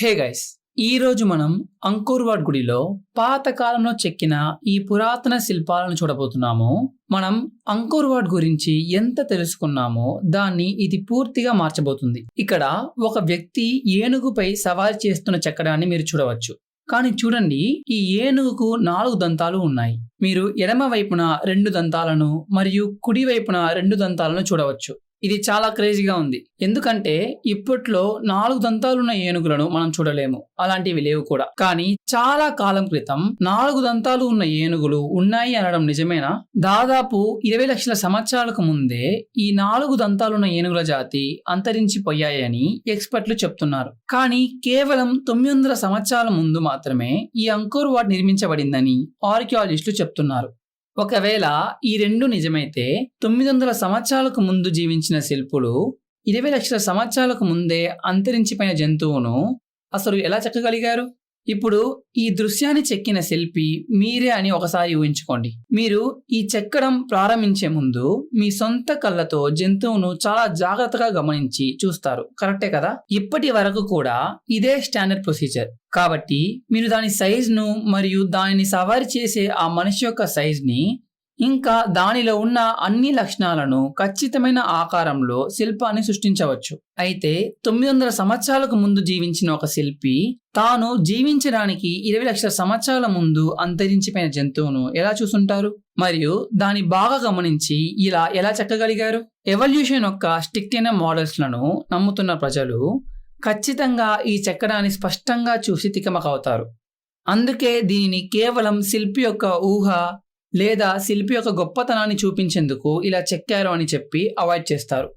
Hey guys ఈ రోజు మనం అంకుర్వాడ్ గుడిలో పాత కాలంలో చెక్కిన ఈ పురాతన శిల్పాలను చూడబోతున్నాము. మనం అంకోర్వాడ్ గురించి ఎంత తెలుసుకున్నామో దాన్ని ఇది పూర్తిగా మార్చబోతుంది. ఇక్కడ ఒక వ్యక్తి ఏనుగుపై సవారీ చేస్తున్న చెక్కడాన్ని మీరు చూడవచ్చు. కానీ చూడండి ఈ ఏనుగుకు నాలుగు దంతాలు ఉన్నాయి. మీరు ఎడమ వైపున రెండు దంతాలను మరియు కుడి వైపున రెండు దంతాలను చూడవచ్చు. ఇది చాలా క్రేజీగా ఉంది. ఎందుకంటే ఇప్పట్లో నాలుగు దంతాలున్న ఏనుగులను మనం చూడలేము. అలాంటివి లేవు కూడా. కానీ చాలా కాలం క్రితం నాలుగు దంతాలు ఉన్న ఏనుగులు ఉన్నాయి అనడం నిజమేనా? దాదాపు ఇరవై లక్షల సంవత్సరాలకు ముందే ఈ నాలుగు దంతాలున్న ఏనుగుల జాతి అంతరించిపోయాయని ఎక్స్పర్ట్లు చెప్తున్నారు. కానీ కేవలం తొమ్మిది వందల సంవత్సరాల ముందు మాత్రమే ఈ అంకోర్ వాట్ నిర్మించబడిందని ఆర్కియాలజిస్టులు చెప్తున్నారు. ఒకవేళ ఈ రెండు నిజమైతే తొమ్మిది వందల సంవత్సరాలకు ముందు జీవించిన శిల్పులు ఇరవై లక్షల సంవత్సరాలకు ముందే అంతరించిపోయిన జంతువును అసలు ఎలా చెక్కగలిగారు? ఇప్పుడు ఈ దృశ్యాన్ని చెక్కిన శిల్పి మీరే అని ఒకసారి ఊహించుకోండి. మీరు ఈ చెక్కడం ప్రారంభించే ముందు మీ సొంత కళ్ళతో జంతువును చాలా జాగ్రత్తగా గమనించి చూస్తారు. కరెక్టే కదా? ఇప్పటి వరకు కూడా ఇదే స్టాండర్డ్ ప్రొసీజర్. కాబట్టి మీరు దాని సైజ్ను మరియు దానిని సవారీ చేసే ఆ మనిషి యొక్క సైజ్ని ఇంకా దానిలో ఉన్న అన్ని లక్షణాలను ఖచ్చితమైన ఆకారంలో శిల్పాన్ని సృష్టించవచ్చు. అయితే తొమ్మిది వందల సంవత్సరాలకు ముందు జీవించిన ఒక శిల్పి తాను జీవించడానికి ఇరవై లక్షల సంవత్సరాల ముందు అంతరించిపోయిన జంతువును ఎలా చూసుంటారు? మరియు దాన్ని బాగా గమనించి ఇలా ఎలా చెక్కగలిగారు? ఎవల్యూషన్ యొక్క స్టిక్ అయిన నమ్ముతున్న ప్రజలు ఖచ్చితంగా ఈ చెక్కడాన్ని స్పష్టంగా చూసి తికమకవుతారు. అందుకే దీనిని కేవలం శిల్పి యొక్క ఊహ లేదా శిల్పి యొక్క గొప్పతనాన్ని చూపించేందుకు ఇలా చెక్కారు అని చెప్పి అవాయిడ్ చేస్తారు.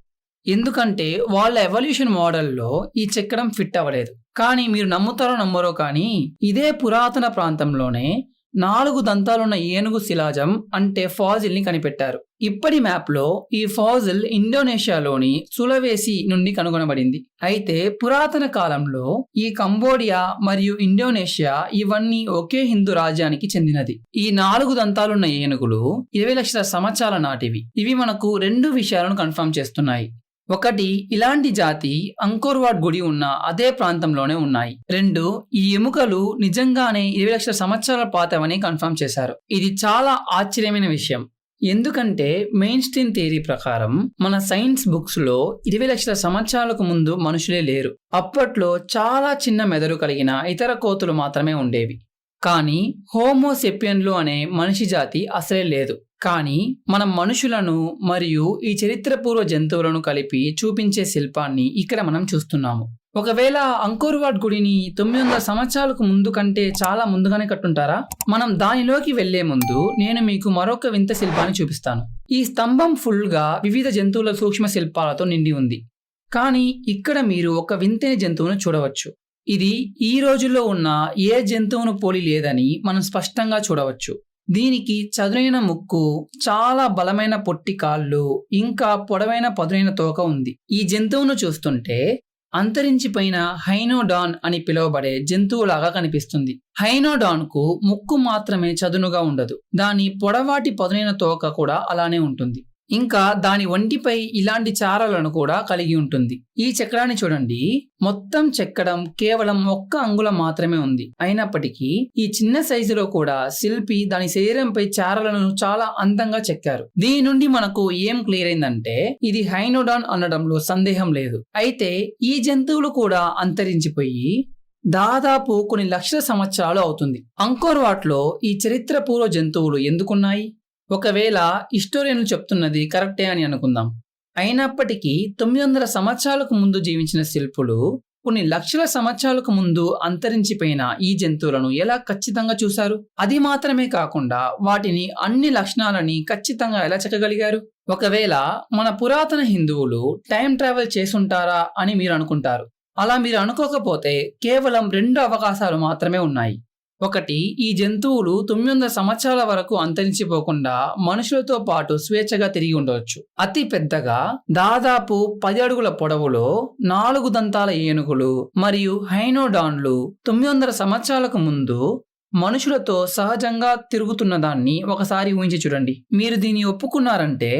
ఎందుకంటే వాళ్ళ ఎవల్యూషన్ మోడల్లో ఈ చెక్కడం ఫిట్ అవ్వలేదు. కానీ మీరు నమ్ముతారో నమ్మరో కానీ ఇదే పురాతన ప్రాంతంలోనే నాలుగు దంతాలున్న ఏనుగు శిలాజం అంటే ఫాజిల్ని కనిపెట్టారు. ఇప్పటి మ్యాప్లో ఈ ఫాజిల్ ఇండోనేషియాలోని సులవేసి నుండి కనుగొనబడింది. అయితే పురాతన కాలంలో ఈ కంబోడియా మరియు ఇండోనేషియా ఇవన్నీ ఒకే హిందూ రాజ్యానికి చెందినది. ఈ నాలుగు దంతాలున్న ఏనుగులు ఇరవై లక్షల సంవత్సరాల నాటివి. ఇవి మనకు రెండు విషయాలను కన్ఫర్మ్ చేస్తున్నాయి. ఒకటి ఇలాంటి జాతి అంకోర్వాడ్ గుడి ఉన్న అదే ప్రాంతంలోనే ఉన్నాయి. రెండు ఈ ఎముకలు నిజంగానే ఇరవై లక్షల సంవత్సరాల పాతవని కన్ఫర్మ్ చేశారు. ఇది చాలా ఆశ్చర్యమైన విషయం. ఎందుకంటే మెయిన్ స్ట్రీమ్ థియరీ ప్రకారం మన సైన్స్ బుక్స్లో ఇరవై లక్షల సంవత్సరాలకు ముందు మనుషులే లేరు. అప్పట్లో చాలా చిన్న మెదడు కలిగిన ఇతర కోతులు మాత్రమే ఉండేవి. కానీ హోమోసెపియన్లు అనే మనిషి జాతి అసలే లేదు. కానీ మనం మనుషులను మరియు ఈ చరిత్రపూర్వ జంతువులను కలిపి చూపించే శిల్పాన్ని ఇక్కడ మనం చూస్తున్నాము. ఒకవేళ అంకోర్వాడ్ గుడిని తొమ్మిది వందల సంవత్సరాలకు ముందు కంటే చాలా ముందుగానే కట్టుంటారా? మనం దానిలోకి వెళ్ళే ముందు నేను మీకు మరొక వింత శిల్పాన్ని చూపిస్తాను. ఈ స్తంభం ఫుల్గా వివిధ జంతువుల సూక్ష్మ శిల్పాలతో నిండి ఉంది. కానీ ఇక్కడ మీరు ఒక వింతైన జంతువును చూడవచ్చు. ఇది ఈ రోజుల్లో ఉన్న ఏ జంతువును పోలి లేదని మనం స్పష్టంగా చూడవచ్చు. దీనికి చదునైన ముక్కు చాలా బలమైన పొట్టి కాళ్ళు ఇంకా పొడవైన పదునైన తోక ఉంది. ఈ జంతువును చూస్తుంటే అంతరించిపోయిన హైనోడాన్ అని పిలువబడే జంతువులాగా కనిపిస్తుంది. హైనోడాన్కు ముక్కు మాత్రమే చదునుగా ఉండదు. దాని పొడవాటి పదునైన తోక కూడా అలానే ఉంటుంది. ఇంకా దాని ఒంటిపై ఇలాంటి చారలను కూడా కలిగి ఉంటుంది. ఈ చక్రాన్ని చూడండి. మొత్తం చెక్కడం కేవలం ఒక్క అంగుళం మాత్రమే ఉంది. అయినప్పటికీ ఈ చిన్న సైజులో కూడా శిల్పి దాని శరీరంపై చారలను చాలా అందంగా చెక్కారు. దీని నుండి మనకు ఏం క్లియర్ అయిందంటే ఇది హైనోడాన్ అనడంలో సందేహం లేదు. అయితే ఈ జంతువులు కూడా అంతరించిపోయి దాదాపు కొన్ని లక్షల సంవత్సరాలు అవుతుంది. అంకోర్ వాట్లో ఈ చరిత్రపూర్వ జంతువులు ఎందుకున్నాయి? ఒకవేళ హిస్టోరియన్లు చెప్తున్నది కరెక్టే అని అనుకుందాం. అయినప్పటికీ తొమ్మిది వందల సంవత్సరాలకు ముందు జీవించిన శిల్పులు కొన్ని లక్షల సంవత్సరాలకు ముందు అంతరించిపోయిన ఈ జంతువులను ఎలా ఖచ్చితంగా చూశారు? అది మాత్రమే కాకుండా వాటిని అన్ని లక్షణాలని ఖచ్చితంగా ఎలా చెక్కగలిగారు? ఒకవేళ మన పురాతన హిందువులు టైం ట్రావెల్ చేసుంటారా అని మీరు అనుకుంటారు. అలా మీరు అనుకోకపోతే కేవలం రెండు అవకాశాలు మాత్రమే ఉన్నాయి. ఒకటి ఈ జంతువులు తొమ్మిది వందల సంవత్సరాల వరకు అంతరించిపోకుండా మనుషులతో పాటు స్వేచ్ఛగా తిరిగి ఉండవచ్చు. అతి పెద్దగా దాదాపు పది అడుగుల పొడవులో నాలుగు దంతాల ఏనుగులు మరియు హైనోడాన్లు తొమ్మిది వందల సంవత్సరాలకు ముందు మనుషులతో సహజంగా తిరుగుతున్న దాన్ని ఒకసారి ఊహించి చూడండి. మీరు దీన్ని ఒప్పుకున్నారంటే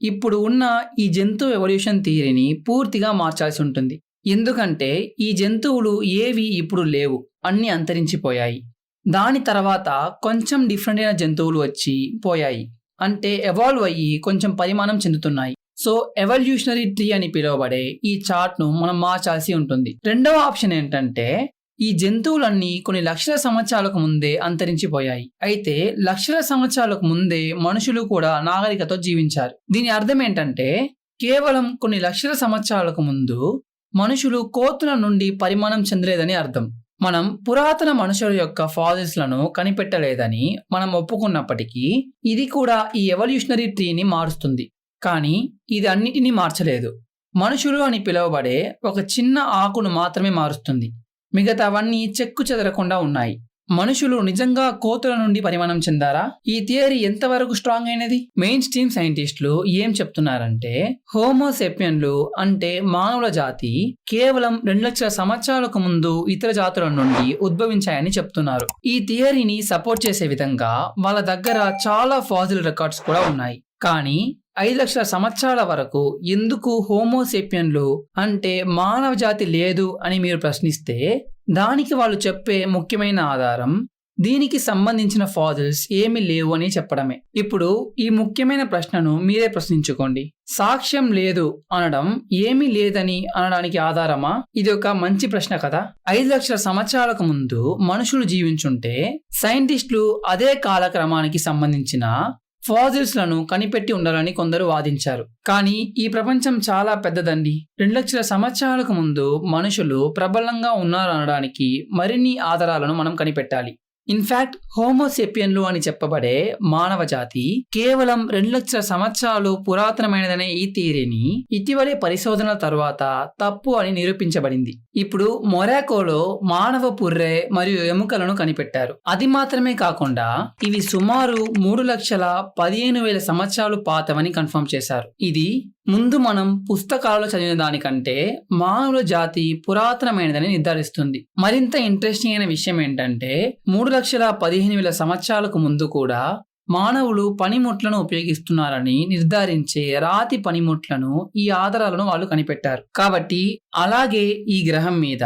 ఇప్పుడు ఉన్న ఈ జంతు ఎవల్యూషన్ థియరీని పూర్తిగా మార్చాల్సి ఉంటుంది. ఎందుకంటే ఈ జంతువులు ఏవి ఇప్పుడు లేవు అన్ని అంతరించిపోయాయి. దాని తర్వాత కొంచెం డిఫరెంట్ అయిన జంతువులు వచ్చి పోయాయి. అంటే ఎవాల్వ్ అయ్యి కొంచెం పరిమాణం చెందుతున్నాయి. సో ఎవల్యూషనరీ ట్రీ అని పిలువబడే ఈ చార్ట్ను మనం మార్చాల్సి ఉంటుంది. రెండవ ఆప్షన్ ఏంటంటే ఈ జంతువులన్నీ కొన్ని లక్షల సంవత్సరాలకు ముందే అంతరించిపోయాయి. అయితే లక్షల సంవత్సరాలకు ముందే మనుషులు కూడా నాగరికతో జీవించారు. దీని అర్థం ఏంటంటే కేవలం కొన్ని లక్షల సంవత్సరాలకు ముందు మనుషులు కోతుల నుండి పరిమాణం చెందలేదని అర్థం. మనం పురాతన మనుషుల యొక్క ఫాజిల్స్లను కనిపెట్టలేదని మనం ఒప్పుకున్నప్పటికీ ఇది కూడా ఈ ఎవల్యూషనరీ ట్రీని మారుస్తుంది. కానీ ఇది అన్నిటినీ మార్చలేదు. మనుషులు అని పిలువబడే ఒక చిన్న ఆకును మాత్రమే మారుస్తుంది. మిగతావన్నీ చెక్కు చెదరకుండా ఉన్నాయి. మనుషులు నిజంగా కోతుల నుండి పరిమాణం చెందారా? ఈ థియరీ ఎంతవరకు స్ట్రాంగ్ అయినది? మెయిన్ స్ట్రీమ్ సైంటిస్టులు ఏం చెప్తున్నారంటే హోమోసెపియన్లు అంటే మానవుల జాతి కేవలం రెండు లక్షల సంవత్సరాలకు ముందు ఇతర జాతుల నుండి ఉద్భవించాయని చెప్తున్నారు. ఈ థియరీని సపోర్ట్ చేసే విధంగా వాళ్ళ దగ్గర చాలా ఫాజిల్ రికార్డ్స్ కూడా ఉన్నాయి. కానీ ఐదు లక్షల సంవత్సరాల వరకు ఎందుకు హోమోసేపియన్లు అంటే మానవ జాతి లేదు అని మీరు ప్రశ్నిస్తే దానికి వాళ్ళు చెప్పే ముఖ్యమైన ఆధారం దీనికి సంబంధించిన ఫాజిల్స్ ఏమీ లేవు అని చెప్పడమే. ఇప్పుడు ఈ ముఖ్యమైన ప్రశ్నను మీరే ప్రశ్నించుకోండి. సాక్ష్యం లేదు అనడం ఏమీ లేదని అనడానికి ఆధారమా? ఇది ఒక మంచి ప్రశ్న కదా. ఐదు లక్షల సంవత్సరాలకు ముందు మనుషులు జీవించుంటే సైంటిస్టులు అదే కాలక్రమానికి సంబంధించిన ఫాజిల్స్లను కనిపెట్టి ఉండాలని కొందరు వాదించారు. కానీ ఈ ప్రపంచం చాలా పెద్దదండి. రెండు లక్షల సంవత్సరాలకు ముందు మనుషులు ప్రబలంగా ఉన్నారనడానికి మరిన్ని ఆధారాలను మనం కనిపెట్టాలి. ఇన్ఫ్యాక్ట్ హోమోసెపియన్లు అని చెప్పబడే మానవ జాతి కేవలం రెండు లక్షల సంవత్సరాలు పురాతనమైనదనే ఈ థియరీని ఇటీవలే పరిశోధనల తరువాత తప్పు అని నిరూపించబడింది. ఇప్పుడు మొరాకోలో మానవ పుర్రె మరియు ఎముకలను కనిపెట్టారు. అది మాత్రమే కాకుండా ఇవి సుమారు మూడు లక్షల పదిహేను వేల సంవత్సరాలు పాతవని కన్ఫర్మ్ చేశారు. ఇది ముందు మనం పుస్తకాలలో చదివిన దానికంటే మానవుల జాతి పురాతనమైనదని నిర్ధారిస్తుంది. మరింత ఇంట్రెస్టింగ్ అయిన విషయం ఏంటంటే మూడు లక్షల పదిహేను వేల సంవత్సరాలకు ముందు కూడా మానవులు పనిముట్లను ఉపయోగిస్తున్నారని నిర్ధారించే రాతి పనిముట్లను ఈ ఆధారాలను వాళ్ళు కనిపెట్టారు. కాబట్టి అలాగే ఈ గ్రహం మీద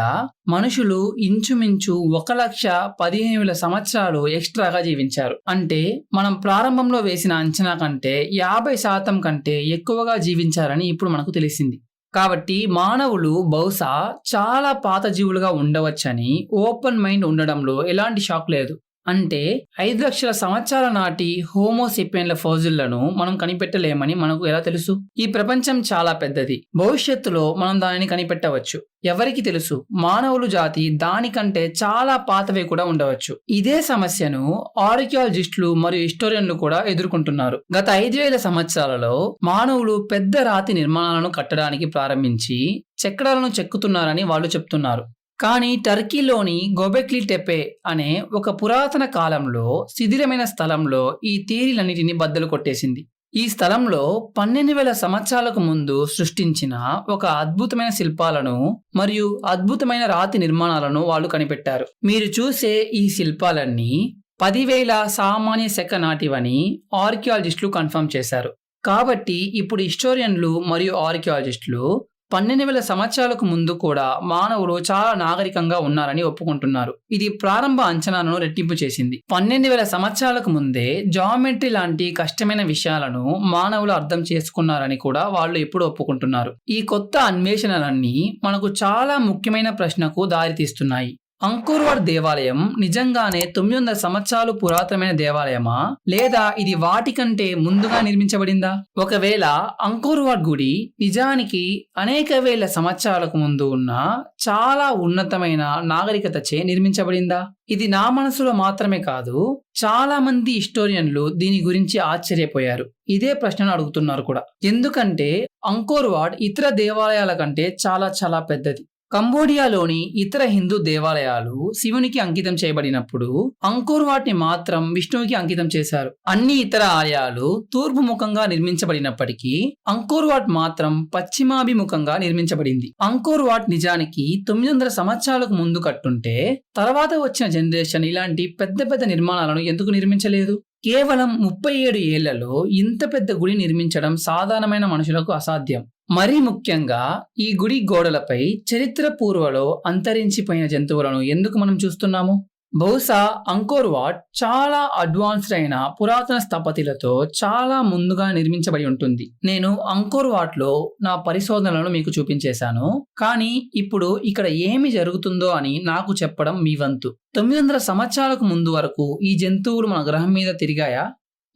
మనుషులు ఇంచుమించు ఒక లక్ష పదిహేను వేల సంవత్సరాలు ఎక్స్ట్రాగా జీవించారు. అంటే మనం ప్రారంభంలో వేసిన అంచనా కంటే యాభై శాతం కంటే ఎక్కువగా జీవించారని ఇప్పుడు మనకు తెలిసింది. కాబట్టి మానవులు బహుశా చాలా పాత జీవులుగా ఉండవచ్చని ఓపెన్ మైండ్ ఉండడంలో ఎలాంటి షాక్ లేదు. అంటే ఐదు లక్షల సంవత్సరాల నాటి హోమోసిపియన్ల ఫోజిళ్ళను మనం కనిపెట్టలేమని మనకు ఎలా తెలుసు? ఈ ప్రపంచం చాలా పెద్దది. భవిష్యత్తులో మనం దానిని కనిపెట్టవచ్చు. ఎవరికి తెలుసు? మానవులు జాతి దానికంటే చాలా పాతవే కూడా ఉండవచ్చు. ఇదే సమస్యను ఆర్కియాలజిస్టులు మరియు హిస్టోరియన్లు కూడా ఎదుర్కొంటున్నారు. గత ఐదు వేల సంవత్సరాలలో మానవులు పెద్ద రాతి నిర్మాణాలను కట్టడానికి ప్రారంభించి చక్రాలను చెక్కుతున్నారని వాళ్ళు చెప్తున్నారు. కానీ టర్కీలోని గొబెక్లీ టెపే అనే ఒక పురాతన కాలంలో శిథిలమైన స్థలంలో ఈ థియరీలన్నిటిని బద్దలు కొట్టేసింది. ఈ స్థలంలో పన్నెండు వేల సంవత్సరాలకు ముందు సృష్టించిన ఒక అద్భుతమైన శిల్పాలను మరియు అద్భుతమైన రాతి నిర్మాణాలను వాళ్ళు కనిపెట్టారు. మీరు చూసే ఈ శిల్పాలన్నీ పదివేల సామాన్య శక నాటివని ఆర్కియాలజిస్టులు కన్ఫర్మ్ చేశారు. కాబట్టి ఇప్పుడు హిస్టోరియన్లు మరియు ఆర్కియాలజిస్టులు పన్నెండు వేల సంవత్సరాలకు ముందు కూడా మానవులు చాలా నాగరికంగా ఉన్నారని ఒప్పుకుంటున్నారు. ఇది ప్రారంభ అంచనాలను రెట్టింపు చేసింది. పన్నెండు వేల సంవత్సరాలకు ముందే జామెట్రీ లాంటి కష్టమైన విషయాలను మానవులు అర్థం చేసుకున్నారని కూడా వాళ్ళు ఇప్పుడు ఒప్పుకుంటున్నారు. ఈ కొత్త అన్వేషణలన్నీ మనకు చాలా ముఖ్యమైన ప్రశ్నకు దారితీస్తున్నాయి. అంకుర్వాడ్ దేవాలయం నిజంగానే తొమ్మిది వందల సంవత్సరాలు పురాతనమైన దేవాలయమా? లేదా ఇది వాటికంటే ముందుగా నిర్మించబడిందా? ఒకవేళ అంకుర్వాడ్ గుడి నిజానికి అనేక వేల సంవత్సరాలకు ముందు ఉన్న చాలా ఉన్నతమైన నాగరికతచే నిర్మించబడిందా? ఇది నా మనసులో మాత్రమే కాదు చాలా మంది హిస్టోరియన్లు దీని గురించి ఆశ్చర్యపోయారు. ఇదే ప్రశ్నను అడుగుతున్నారు కూడా. ఎందుకంటే అంకోర్వాడ్ ఇతర దేవాలయాల కంటే చాలా చాలా పెద్దది. కంబోడియాలోని ఇతర హిందూ దేవాలయాలు శివునికి అంకితం చేయబడినప్పుడు అంకోర్ వాటిని మాత్రం విష్ణువుకి అంకితం చేశారు. అన్ని ఇతర ఆలయాలు తూర్పు ముఖంగా నిర్మించబడినప్పటికీ అంకోర్ వాట్ మాత్రం పశ్చిమాభిముఖంగా నిర్మించబడింది. అంకోర్ వాట్ నిజానికి తొమ్మిది వందల సంవత్సరాలకు ముందు కట్టుంటే తర్వాత వచ్చిన జనరేషన్ ఇలాంటి పెద్ద పెద్ద నిర్మాణాలను ఎందుకు నిర్మించలేదు? కేవలం ముప్పై ఏడు ఏళ్ళలో ఇంత పెద్ద గుడి నిర్మించడం సాధారణమైన మనుషులకు అసాధ్యం. మరీ ముఖ్యంగా ఈ గుడి గోడలపై చరిత్ర పూర్వలో అంతరించిపోయిన జంతువులను ఎందుకు మనం చూస్తున్నాము? బహుశా అంకోర్ వాట్ చాలా అడ్వాన్స్డ్ అయిన పురాతన స్థపతిలతో చాలా ముందుగా నిర్మించబడి ఉంటుంది. నేను అంకోర్ వాట్లో నా పరిశోధనలను మీకు చూపించేశాను. కానీ ఇప్పుడు ఇక్కడ ఏమి జరుగుతుందో అని నాకు చెప్పడం మీ వంతు. తొమ్మిది వందల సంవత్సరాలకు ముందు వరకు ఈ జంతువులు మన గ్రహం మీద తిరిగాయా?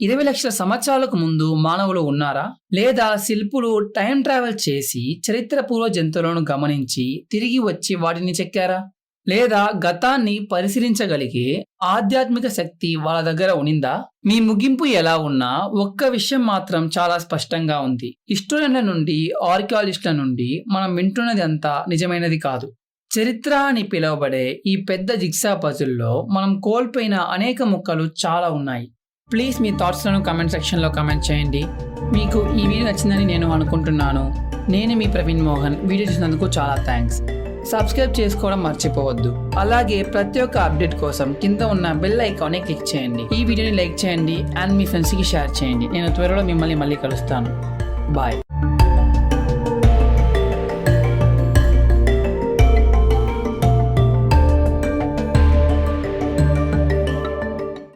ఇరవై లక్షల సంవత్సరాలకు ముందు మానవులు ఉన్నారా? లేదా శిల్పులు టైం ట్రావెల్ చేసి చరిత్రపూర్వ జంతువులను గమనించి తిరిగి వచ్చి వాటిని చెక్కారా? లేదా గతాన్ని పరిశీలించగలిగే ఆధ్యాత్మిక శక్తి వాళ్ళ దగ్గర ఉనిందా? మీ ముగింపు ఎలా ఉన్నా ఒక్క విషయం మాత్రం చాలా స్పష్టంగా ఉంది. హిస్టోరియన్ల నుండి ఆర్కియాలజిస్టుల నుండి మనం వింటున్నది అంతా నిజమైనది కాదు. చరిత్ర అని పిలువబడే ఈ పెద్ద జిగ్సా పజుల్లో మనం కోల్పోయిన అనేక ముక్కలు చాలా ఉన్నాయి. ప్లీజ్ మీ థాట్స్లను కమెంట్ సెక్షన్లో కమెంట్ చేయండి. మీకు ఈ వీడియో నచ్చిందని నేను అనుకుంటున్నాను. నేను మీ ప్రవీణ్ మోహన్. వీడియో చూసినందుకు చాలా థ్యాంక్స్ సబ్స్క్రైబ్ చేసుకోవడం మర్చిపోవద్దు. అలాగే ప్రతి ఒక్క అప్డేట్ కోసం కింద ఉన్న బెల్ ఐకాన్ని క్లిక్ చేయండి. ఈ వీడియోని లైక్ చేయండి అండ్ మీ ఫ్రెండ్స్కి షేర్ చేయండి. నేను త్వరలో మిమ్మల్ని మళ్ళీ కలుస్తాను. బాయ్